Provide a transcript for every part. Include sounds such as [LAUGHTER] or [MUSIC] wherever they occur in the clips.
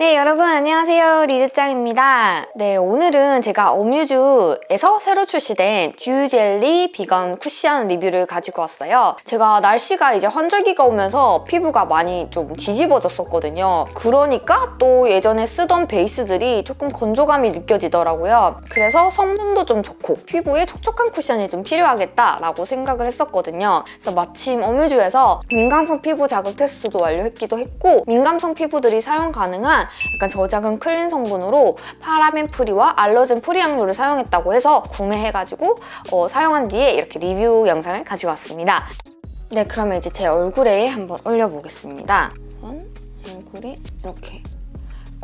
네, 여러분 안녕하세요. 리즈짱입니다. 네, 오늘은 제가 어뮤즈에서 새로 출시된 듀젤리 비건 쿠션 리뷰를 가지고 왔어요. 제가 날씨가 이제 환절기가 오면서 피부가 많이 좀 뒤집어졌었거든요. 그러니까 또 예전에 쓰던 베이스들이 조금 건조감이 느껴지더라고요. 그래서 성분도 좀 좋고 피부에 촉촉한 쿠션이 좀 필요하겠다라고 생각을 했었거든요. 그래서 마침 어뮤즈에서 민감성 피부 자극 테스트도 완료했기도 했고 민감성 피부들이 사용 가능한 약간 저작은 클린 성분으로 파라벤 프리와 알러젠 프리 향료를 사용했다고 해서 구매해가지고 어, 사용한 뒤에 이렇게 리뷰 영상을 가지고 왔습니다. 네, 그러면 이제 제 얼굴에 한번 올려보겠습니다. 얼굴에 이렇게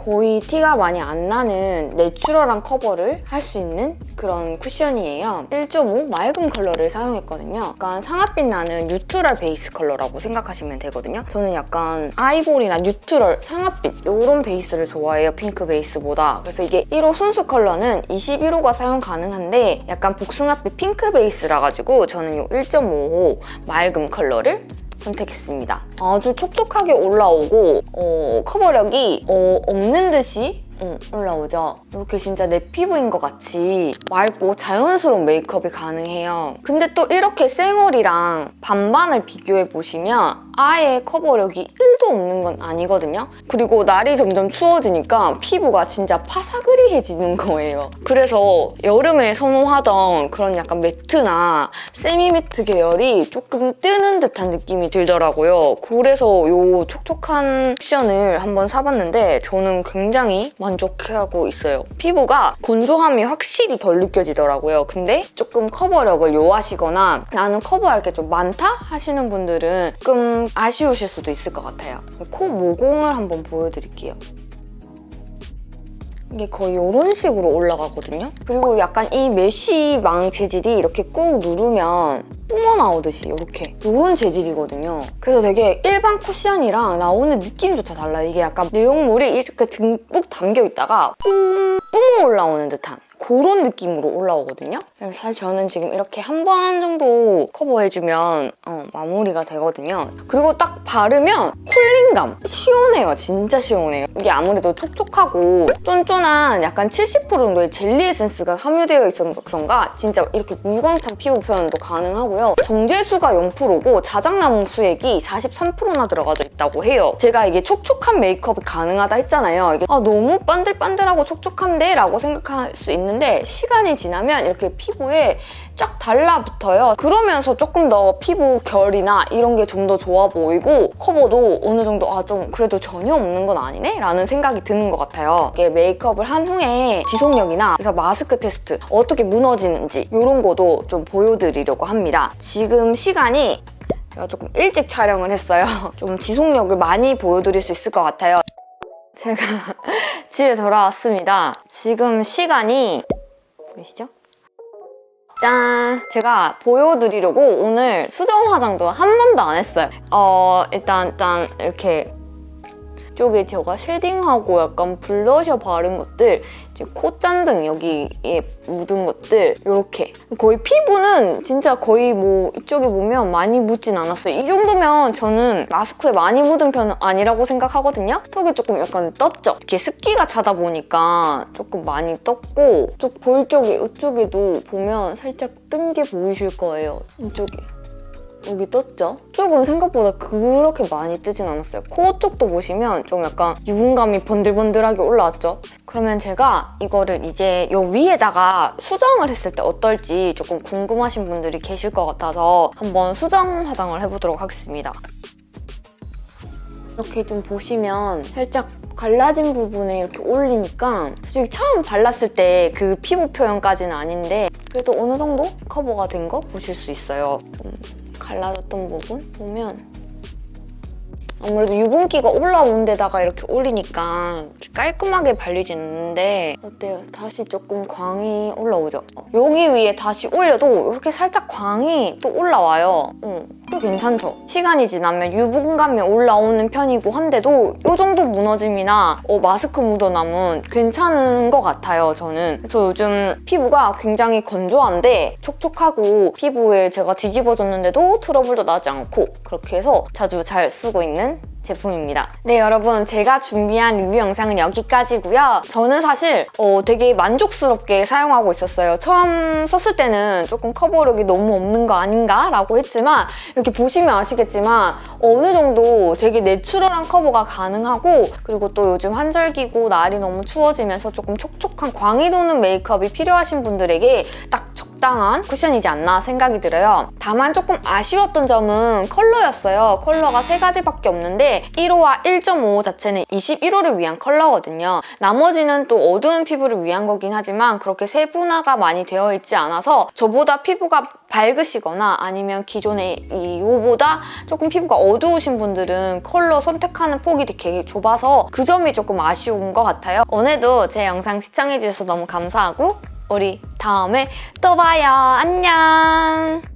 거의 티가 많이 안 나는 내추럴한 커버를 할 수 있는 그런 쿠션이에요. 1.5 맑은 컬러를 사용했거든요. 약간 상아빛 나는 뉴트럴 베이스 컬러라고 생각하시면 되거든요. 저는 약간 아이보리나 뉴트럴, 상아빛 이런 베이스를 좋아해요. 핑크 베이스보다. 그래서 이게 1호 순수 컬러는 21호가 사용 가능한데 약간 복숭아빛 핑크 베이스라 가지고 저는 이 1.5호 맑은 컬러를 선택했습니다. 아주 촉촉하게 올라오고 어, 커버력이 어, 없는 듯이 어, 올라오죠. 이렇게 진짜 내 피부인 것 같이 맑고 자연스러운 메이크업이 가능해요. 근데 또 이렇게 생얼이랑 반반을 비교해 보시면 아예 커버력이 1도 없는 건 아니거든요. 그리고 날이 점점 추워지니까 피부가 진짜 파사그리해지는 거예요. 그래서 여름에 선호하던 그런 약간 매트나 세미 매트 계열이 조금 뜨는 듯한 느낌이 들더라고요. 그래서 이 촉촉한 쿠션을 한번 사봤는데 저는 굉장히 만족해하고 있어요. 피부가 건조함이 확실히 덜 느껴지더라고요. 근데 조금 커버력을 요하시거나 나는 커버할 게 좀 많다 하시는 분들은 조금 아쉬우실 수도 있을 것 같아요. 코 모공을 한번 보여드릴게요. 이게 거의 이런 식으로 올라가거든요. 그리고 약간 이 메쉬망 재질이 이렇게 꾹 누르면 뿜어 나오듯이 이렇게 이런 재질이거든요. 그래서 되게 일반 쿠션이랑 나오는 느낌조차 달라요. 이게 약간 내용물이 이렇게 듬뿍 담겨 있다가 뿜 뿜어 올라오는 듯한 그런 느낌으로 올라오거든요. 사실 저는 지금 이렇게 한 번 정도 커버해주면 어, 마무리가 되거든요. 그리고 딱 바르면 쿨링감 시원해요. 진짜 시원해요. 이게 아무래도 촉촉하고 쫀쫀한 약간 70% 정도의 젤리 에센스가 함유되어 있어서 그런가 진짜 이렇게 물광찬 피부 표현도 가능하고요. 정제수가 0%고 자작나무 수액이 43%나 들어가져 있다고 해요. 제가 이게 촉촉한 메이크업이 가능하다 했잖아요. 이게 아, 너무 반들반들하고 촉촉한데? 라고 생각할 수 있는 데 시간이 지나면 이렇게 피부에 쫙 달라붙어요. 그러면서 조금 더 피부 결이나 이런 게 좀 더 좋아 보이고 커버도 어느 정도 아 좀 그래도 전혀 없는 건 아니네? 라는 생각이 드는 것 같아요. 이게 메이크업을 한 후에 지속력이나 그래서 마스크 테스트 어떻게 무너지는지 이런 거도 좀 보여드리려고 합니다. 지금 시간이 제가 조금 일찍 촬영을 했어요. [LAUGHS] 좀 지속력을 많이 보여드릴 수 있을 것 같아요. 제가 [LAUGHS] 집에 돌아왔습니다. 지금 시간이 보이시죠? 짠! 제가 보여드리려고 오늘 수정 화장도 한 번도 안 했어요. 어, 일단 짠! 이렇게 이쪽에 제가 쉐딩하고 약간 블러셔 바른 것들 이제 콧잔등 여기에 묻은 것들 이렇게 거의 피부는 진짜 거의 뭐 이쪽에 보면 많이 묻진 않았어요. 이 정도면 저는 마스크에 많이 묻은 편은 아니라고 생각하거든요. 턱이 조금 약간 떴죠? 이렇게 습기가 차다 보니까 조금 많이 떴고 이쪽 볼 쪽에 이쪽에도 보면 살짝 뜬 게 보이실 거예요. 이쪽에. 여기 떴죠? 쪽은 생각보다 그렇게 많이 뜨진 않았어요. 코 쪽도 보시면 좀 약간 유분감이 번들번들하게 올라왔죠? 그러면 제가 이거를 이제 요 위에다가 수정을 했을 때 어떨지 조금 궁금하신 분들이 계실 것 같아서 한번 수정 화장을 해보도록 하겠습니다. 이렇게 좀 보시면 살짝 갈라진 부분에 이렇게 올리니까 솔직히 처음 발랐을 때 그 피부 표현까지는 아닌데 그래도 어느 정도 커버가 된 거 보실 수 있어요. 좀 갈라졌던 부분 보면 아무래도 유분기가 올라온 데다가 이렇게 올리니까 깔끔하게 발리진 않는데 어때요? 다시 조금 광이 올라오죠? 어, 여기 위에 다시 올려도 이렇게 살짝 광이 또 올라와요. 응, 꽤 괜찮죠? 시간이 지나면 유분감이 올라오는 편이고 한데도 이 정도 무너짐이나 어, 마스크 묻어남은 괜찮은 것 같아요, 저는. 그래서 요즘 피부가 굉장히 건조한데 촉촉하고 피부에 제가 뒤집어졌는데도 트러블도 나지 않고 그렇게 해서 자주 잘 쓰고 있는 있는 제품입니다. 네, 여러분. 제가 준비한 리뷰 영상은 여기까지고요. 저는 사실 어, 되게 만족스럽게 사용하고 있었어요. 처음 썼을 때는 조금 커버력이 너무 없는 거 아닌가? 라고 했지만 이렇게 보시면 아시겠지만 어느 정도 되게 내추럴한 커버가 가능하고 그리고 또 요즘 한절기고 날이 너무 추워지면서 조금 촉촉한 광이 도는 메이크업이 필요하신 분들에게 딱 적당한 쿠션이지 않나 생각이 들어요. 다만 조금 아쉬웠던 점은 컬러였어요. 컬러가 세 가지밖에 없는데 1호와 1.5 자체는 21호를 위한 컬러거든요. 나머지는 또 어두운 피부를 위한 거긴 하지만 그렇게 세분화가 많이 되어 있지 않아서 저보다 피부가 밝으시거나 아니면 기존의 이거보다 조금 피부가 어두우신 분들은 컬러 선택하는 폭이 되게 좁아서 그 점이 조금 아쉬운 것 같아요. 오늘도 제 영상 시청해주셔서 너무 감사하고 우리 다음에 또 봐요. 안녕!